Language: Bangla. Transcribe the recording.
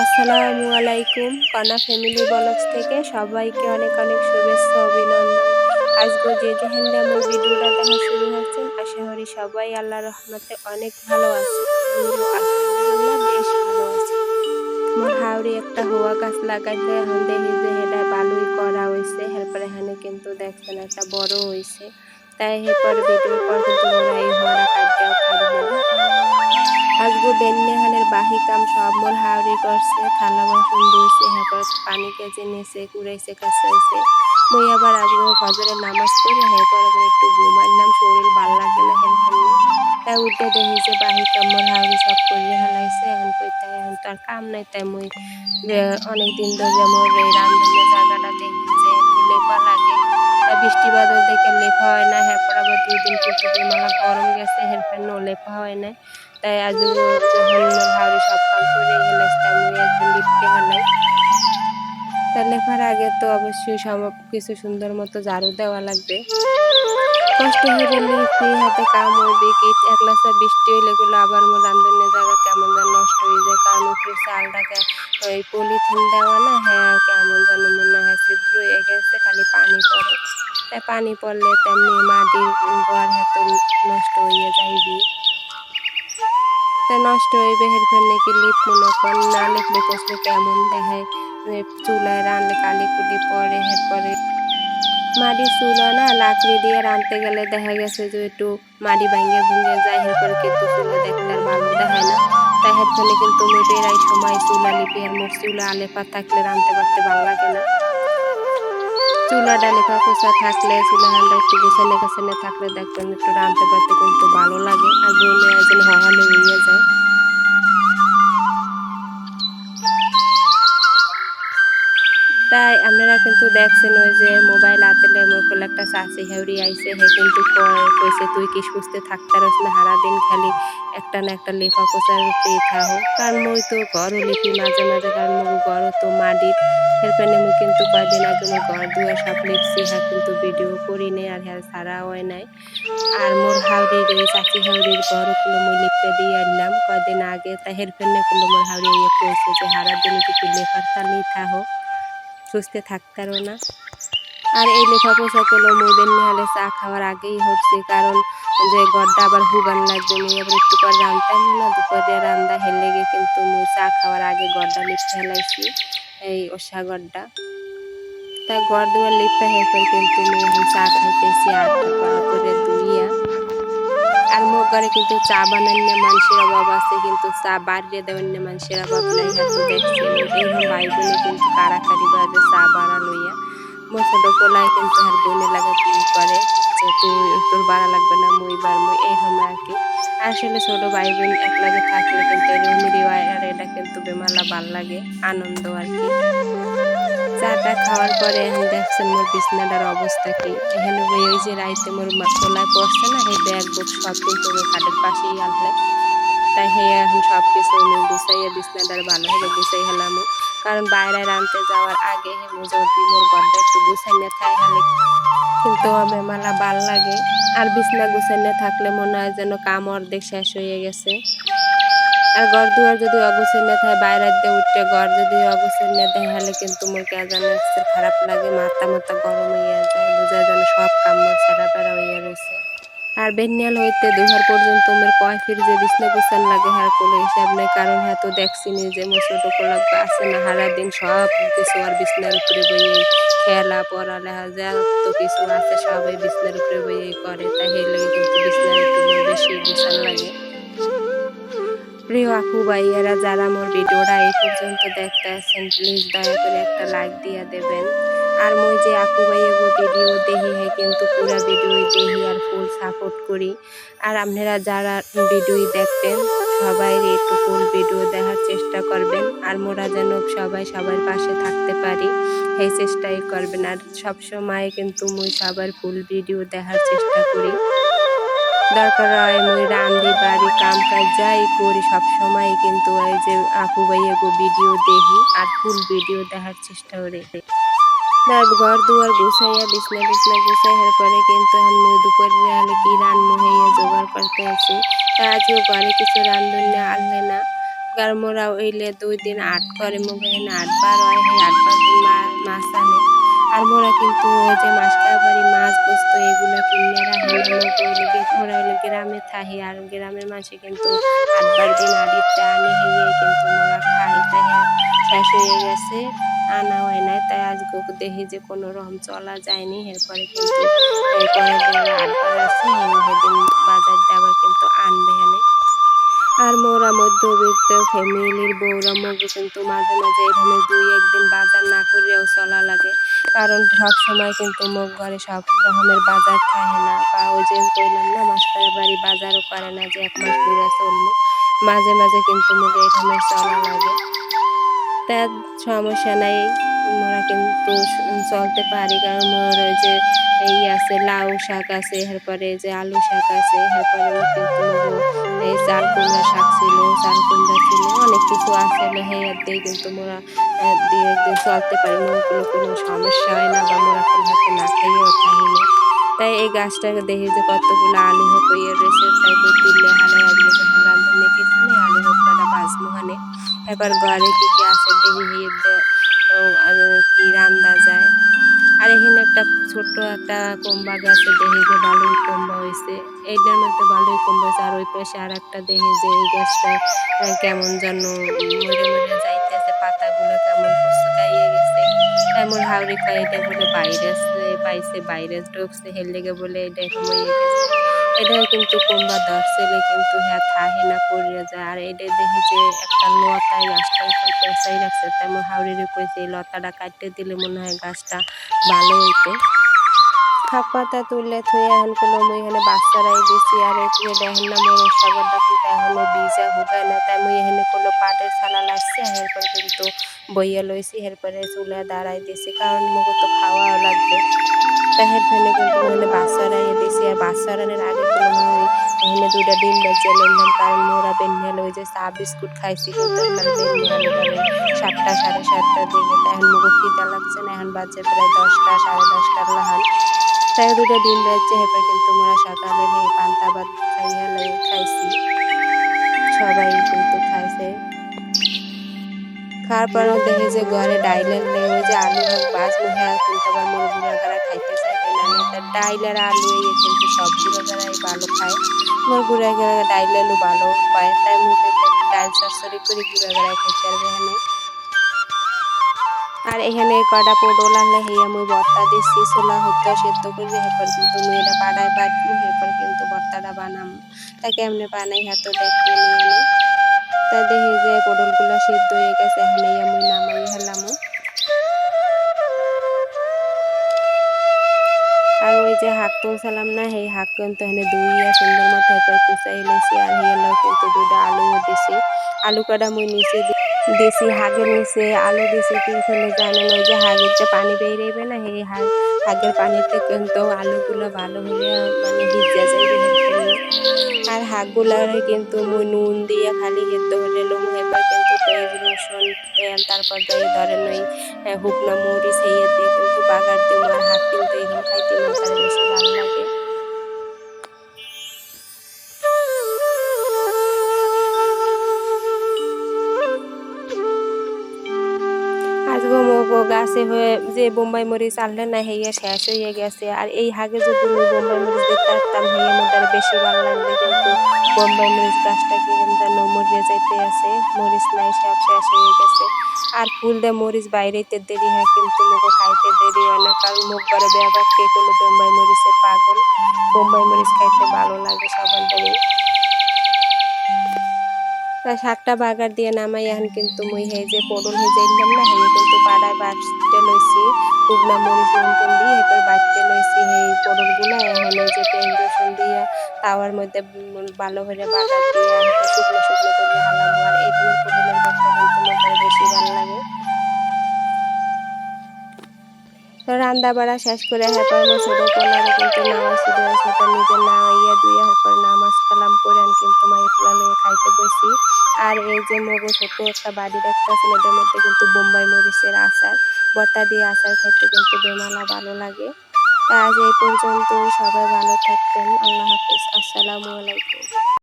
আসসালামু আলাইকুম কনা ফ্যামিলি ব্লগস থেকে সবাইকে অনেক অনেক শুভেচ্ছা, অভিনন্দন। আজকে যে যেখানে ভিডিওটা দেখা শুরু হচ্ছেন আশা করি সবাই আল্লাহ রহমতে অনেক ভালো আছে। ভালো হাওড়ি একটা হোয়া গাছ লাগাইতে এখন দেখি যে এটা বালুই করা হয়েছে। এরপরে এখানে কিন্তু দেখছেন একটা বড় হয়েছে। তাই এরপর ভিডিওর পর কিন্তু হোয়াটা কাটতেও পারবে না আজগো বেন্নেহানের বাহি কাম, সব মোর হাওড়ি করছে, থালা বাসন ধুইছে হ্যাঁ পানি কেজে নিয়েছে কুড়াইছে কাছাইছে মুই আবার আজগো ফজরের নামাজ পড়ে হ্যাঁ পর আবার একটু ঘুমাইলাম, শরীর ভালো লাগে না হেন তাই উঠে দেখিছে বাহি কাম মোর হাওড়ি সব করে হেলাইছে, এখন কই তাই, এখন তো আর কাম নাই তাই মুই অনেক দিন ধরে মোর এই রান্ধনের জায়গাটা দেখি যে একটু লেপা লাগে। বৃষ্টি বাদল দেখে লেখা হয় না হ্যাঁ পর আবার দুই দিন কিন্তু মেলা গরম গেছে হের ফেন লেখা হয় না। তাই আজ হাওড়ি সব কাম করে গেলে আমি হেলাই। তা লেখার আগে তো অবশ্যই সব কিছু সুন্দর মতো ঝাড়ু দেওয়া লাগবে। কষ্ট হয়ে ফ্রি হাতে কাম হইবে, কি একলাসা বৃষ্টি হইলে গুলো, আবার মোর রান্ধনের জায়গা কেমন যেন নষ্ট হয়ে যায়, কারণ উপরে চালটাকে ওই পলিথিন দেওয়া না হ্যাঁ কেমন যেন মনে হয় ছিদ্র হয়ে গেছে, খালি পানি পড়ে। তাই পানি পড়লে তেমনি মাটির ঘর হাত নষ্ট হয়ে যাইবি। তাই নষ্ট হইবে হেরফের নাকি লিপ মনে কর, না লিপলে কষলে কেমন দেখায় চুলায় রানলে কালি কুলি পরে এরপরে মাটির চুলা না, লাকড়ি দিয়ে রাঁধতে গেলে দেখা গেছে যে একটু মাটি ভাঙে ভুঙে যায় এরপরে কিন্তু চুলা দেখতে ভালো দেখায় না। তাই হেরফেনে কিন্তু মেয়েদের এই সময় চুলা লিপি, আর মোট চুলা আলেপা থাকলে রাঁধতে পারতে ভালো লাগে না। চুলা ডালিপা কোষা থাকলে, চুলা হান্ডা একটু গোছানে গোছানে থাকলে দেখবেন একটু রাঁধতে পারতে কিন্তু ভালো লাগে। আর বইলে একদিন হওয়ালে উড়িয়ে যায়। আপনারা কিন্তু দেখছেন ওই যে মোবাইল হাতেলে মোর কোলে একটা চাষি হেউরি আইছে, হে কিন্তু কইছে, তুই কি সুস্থ থাকতে না? সারা দিন খালি একটা না একটা লেফা পোচার পেয়ে থাকো কারণ মই তো ঘরও লিখি মাঝে মাঝে, কারণ মোর ঘর তো মাটির। এরপরে মুই কিন্তু কয়দিন আগে মোর ঘর দুয়ার সব লিখছি হ্যাঁ কিন্তু ভিডিও করি নে আর হ্যাঁ সারা হয় নাই। আর মোর হাওড়ির এই চাচি হাওড়ির ঘরগুলো মুই লিপতে দিয়ে আনলাম কয়দিন আগে। তা হেরফেনে গুলো মোর হাওড়ি ইয়ে কইছে যে হারা দিন কিছু লেখার চালিয়ে থাকো সুস্থ থাকতারও না। আর এই লেখা লেখাপোষা করল মুইদের নিহালে চা খাওয়ার আগেই হচ্ছে, কারণ যে গড্ডা আবার হুগান লাগবে মুই আবার একটু পর রান্তাম না, দুপুরে রান্দা হেলে গিয়ে কিন্তু মুই চা খাওয়ার আগে গড্ডা লিপে ফেলাইছি, এই ওষা গড্ডা। তা গড় দুয়ার লিপটা কিন্তু এখন চা খাইতেছি, আর দুইয়া আর মোর ঘরে কিন্তু চা বানান্য মানুষের অভাব আছে, কিন্তু চা বাড়িয়ে দেওয়ার মানুষের অভাব নাই। হাতে দেখছেন এইরকম ভাই বোনে কিন্তু কারাকারি বাজে চা বাড়া লইয়া। মোর ছোট পোলায় কিন্তু আর বোনে লাগা বিয়ে করে, যে তুই তোর বাড়া লাগবে না, মুই বার মুই এই হবে আর কি। আসলে ছোট ভাই বোন এক লাগে থাকলে কিন্তু এরকমই আর এটা কিন্তু বেমালা ভালো লাগে, আনন্দ আর কি। চাটা খাওয়ার পরে এখন দেখছেন মোর বিছনাটার অবস্থা কি। এখানে ওই যে রাইতে মোর তোলায় পড়ছে না, সেই ব্যাগ বুক সব কিন্তু ওই খাটের পাশেই আনলে। তাই হে এখন সব কিছু আমি গুছাইয়া বিছনাটার ভালোভাবে গুছাই হেলাম কারণ বাইরে রানতে যাওয়ার আগে হে যদি মোর ঘরটা একটু গুছাইনে থাকে হলে কিন্তু আমার মেলা ভালো লাগে। আর বিছনা গুছাইনে থাকলে মনে হয় যেন কাম অর্ধেক শেষ হয়ে গেছে। আর ঘর দুয়ার যদি অগোছান্য থাকে, বাইরে দিয়ে উঠে ঘর যদি অগোছান্য দেখালে কিন্তু মোর কে জানে খারাপ লাগে। মাথা মাথা গরম হইয়া যায়, বোঝা যেন সব কাম ছেড়া পেড়া হইয়া রয়েছে আর বেনিয়াল হইতে দুহার পর্যন্ত মোর কয় ফির যে বিছনা গুছান লাগে, হার কোনো হিসাব নেই, কারণ হ্যাঁ তো দেখছি নি যে মোর ছোট কোলা আছে না হারা দিন সব কিছু আর বিছনার উপরে বইয়ে খেলা, পড়ালেখা, যা তো কিছু আছে, সবাই বিছনার উপরে বইয়ে করে। তাই লাগে কিন্তু বিছনার একটু বেশি গুছান লাগে। প্রিয় আপু ভাইয়ারা, যারা মোর ভিডিওটা এই পর্যন্ত দেখতে আছেন প্লিজ দয়া করে একটা লাইক দিয়ে দেবেন। আর মই যে আপু ভাইয়াগো ভিডিও দেখি হ্যাঁ কিন্তু পুরা ভিডিও দেখি আর ফুল সাপোর্ট করি। আর আপনারা যারা ভিডিও দেখবেন, সবাই একটু ফুল ভিডিও দেখার চেষ্টা করবেন। আর মোরা যেন সবাই সবার পাশে থাকতে পারি এই চেষ্টাই করবেন। আর সবসময় কিন্তু মুই সবার ফুল ভিডিও দেখার চেষ্টা করি। দরকার হয়, মুই রান্ধি বাড়ি কাম কাজ যাই করি সব সময় কিন্তু এই যে আপু ভাইয়া গো ভিডিও দেখি আর ফুল ভিডিও দেখার চেষ্টা করি। ঘর দুয়ার গুছাইয়া, বিছনা বিছনা গুছাই পরে কিন্তু এখন মুই দুপুরে হলে কি রান মুহাইয়া জোগাড় করতে আছি। আজও ঘরে কিছু রান্ধুনি আনলে না। কারণ মোরা ওইলে দুই দিন আট করে মুখে আটবার হয়, আটবার মাছ আনে। আর মোরা কিন্তু ওই যে মাসকার বাড়ি মাছ বসত, এগুলো কিনে রাখে মোরা গ্রামে থাকি আর গ্রামের মাসে কিন্তু আটবার দিন আড়িতে আনে হইয়ে কিন্তু মোরা খাই শেষ হয়ে গেছে, আনা হয় নাই, তাই আজকে দেখি যে কোনো রকম চলা যায়নি, এরপরে কিন্তু দিন আটবার আছে সেদিন বাজার আবার কিন্তু আনবে এনে। আর মোরা মধ্যবিত্ত ফ্যামিলির বউরা মগু কিন্তু মাঝে মাঝে এখানে দুই একদিন বাজার না করেও চলা লাগে। কারণ সব সময় কিন্তু মুখ ঘরে সব রকমের বাজার থাকে না। বা ওই যে কইলাম না মাস্টার বাড়ি বাজারও করে না যে এক মাস ঘুরে চলবো। মাঝে মাঝে কিন্তু মুখে এখানে চলা লাগে। তার সমস্যা নাই, মোরা কিন্তু চলতে পারি। কারণ মোর যে এই আছে, লাউ শাক আছে এরপরে যে আলু শাক আছে এরপরে এই চাল কুমড়া শাক ছিল চাল কুমড়া ছিল, অনেক কিছু আছে হেয়ার দিয়ে কিন্তু মোরা দিয়ে চলতে পারি মোর কোনো কোনো সমস্যা হয় না বা মোরা কোনো হাতে না খাইয়েও থাকি না। তাই এই গাছটাকে দেখি যে কতগুলো আলু হতো ইয়ে রয়েছে, তাই তুললে হালে আজকে যখন রান্ধনে কিছু নেই আলু হতটা বাজবো হানে। এবার ঘরে কি একটা ছোট্ট একটা কম্বা গাছে দেহে যে বালুই কম্বা হয়েছে এইটার মধ্যে বালুই কম্বা হয়েছে আর ওই পাশে আর একটা দেহে যে এই গাছটা কেমন যেন মরে মরে যাইতেছে, পাতাগুলো কেমন পুস্তকাইয়ে গেছে। এমন হাউরি কয় এটা বলে বাইরে পাইছে, বাইরে ঢুকছে হেলে বলে এটা হয়ে গেছে। এটা কিন্তু কোনবা ধরছিলে কিন্তু হ্যাঁ থাহে না, পড়িয়া যায়। আর এটা দেখি যে একটা লতায় গাছটা পেঁচাই রাখছে তেমন হাওড়িরে কইছে এই লতাটা কাটতে দিলে মনে হয় গাছটা ভালো হইতো। ফাঁক পাতা তুললে থুয়ে এখন কোনো মুই এখানে বাচ্চারাই দিছি, আর এদিকে দেখেন না মোর সাগরটা কিন্তু এখনও বীজা হুগায় না, তাই মুই এখানে কোনো পাটের ছালা লাগছে এরপর কিন্তু বইয়া লইছি, এরপরে চুলে দাঁড়াই দিছি, কারণ মুখ তো খাওয়াও লাগবে। তাহের ফেলে কিন্তু দুইটা ডিম বেজে লইলাম কারণ মোরা বেন্যাল ওই যে চা বিস্কুট খাইছি সাতটা, সাড়ে সাতটার দিকে এখন মুখ খিদা লাগছে না, এখন বাজে প্রায় দশটা, সাড়ে দশটার লাহান। তাই দুটো ডিম বেজছে হেপে কিন্তু মোরা সকালে এই পান্তা ভাত খাইয়া খাইছি। সবাই কিন্তু খাইছে। খাওয়ার পর দেখি যে ঘরে ডাইলের লেগে ওই যে আলু ভাগ বাস মুখে কিন্তু আবার মোর গুঁড়া খাইতে চাইবে ডাইল আর আলু, এই কিন্তু সব গুঁড়া ভালো খায়। মোর গুঁড়া গাড়া ডাইল আলু ভালো পায়। তাই মুখে ডাইল সরসরি করে গুঁড়া গাড়া খাইতে পারবে এখানে। আর এখানে কটা পটল আনলে হেয়া মুই ভর্তা দিচ্ছি ছোলা হতো সেদ্ধ করে এরপর কিন্তু মুই এটা পাড়ায় বাটবো এরপর কিন্তু ভর্তাটা বানাম। তাই কেমনে বানাই হাতে দেখতে নিয়ে তাই দেখি যে পটলগুলো সেদ্ধ হয়ে গেছে, এখন আমি নামাই হেলাম যে হাক তুলছিলাম না, সেই হাক কিন্তু এখানে দুইয়া সুন্দর মতো এরপর কুচাই লেছি আর হেয়ালাও কিন্তু দুইটা আলু দিছি। আলু কাটা মুই নিচে দিছি হাগের নিচে আলু দিছি কিন্তু জানেন ওই যে হাগের যে পানি বেরিয়ে না, সেই হাগ হাগের পানিতে কিন্তু আলুগুলো ভালো হয়ে মানে ভিজা যায় আর হাঁকগুলার কিন্তু মুই নুন দিয়ে খালি সেদ্ধ হলে পেঁয়াজ রসুন তেল তারপর দিয়ে ধরেন ওই হুকনা মরিচ এই দিয়ে কিন্তু বাগার দিয়ে আমার হাত কিন্তু এরকম খাইতে আমার বেশি ভালো লাগে। গাছে হয়ে যে বোম্বাই মরিচ আনলে না হেয়ে শেষ হয়ে গেছে। আর এই হাগে যদি বোম্বাই মরিচ দেখতে পারতাম হেয়ে মধ্যে বেশি ভালো লাগবে। কিন্তু বোম্বাই মরিচ গাছটা কিরম যেন মরিয়ে যাইতে আছে, মরিচ নাই, সব শেষ হয়ে গেছে। আর ফুল দিয়ে মরিচ বাইরেতে দেরি হয়, কিন্তু মুখে খাইতে দেরি হয় না, কারণ মুখ বারে ব্যবহার কে করল বোম্বাই মরিচের পাগল। বোম্বাই মরিচ খাইতে ভালো লাগে সবার দেরি শাকটা বাগার দিয়ে নামাই এখন কিন্তু মুই হে যে পটল হেজে এলাম না হে কিন্তু পাড়ায় বাটতে লইছি শুকনা মরিচ, লঙ্কন দিয়ে এরপর বাটতে লইছি এই পটলগুলো এখন এই যে তেল রসুন দিয়ে, তাওয়ার মধ্যে ভালো করে বাগার দিয়ে শুকনো শুকনো করে হালাম আর এই পটলের ভর্তা কিন্তু মোটামুটি বেশি ভালো লাগে। তো রান্না বাড়া শেষ করে হেপার ছোটো পোলারে কিন্তু নামাজ শুধু সেটা নিজের নামাইয়া দুই হার নামাজ কালাম করে কিন্তু মায়ের পোলা খাইতে বসি। আর এই যে মগো ছোট একটা বাড়ি দেখতেছেন, এদের মধ্যে কিন্তু বোম্বাই মরিচের আচার, বর্তা দিয়ে আচার খাইতে কিন্তু বেমালা ভালো লাগে। আজ এই পর্যন্ত সবাই ভালো থাকবেন, আল্লাহ হাফিজ, আসসালামু আলাইকুম।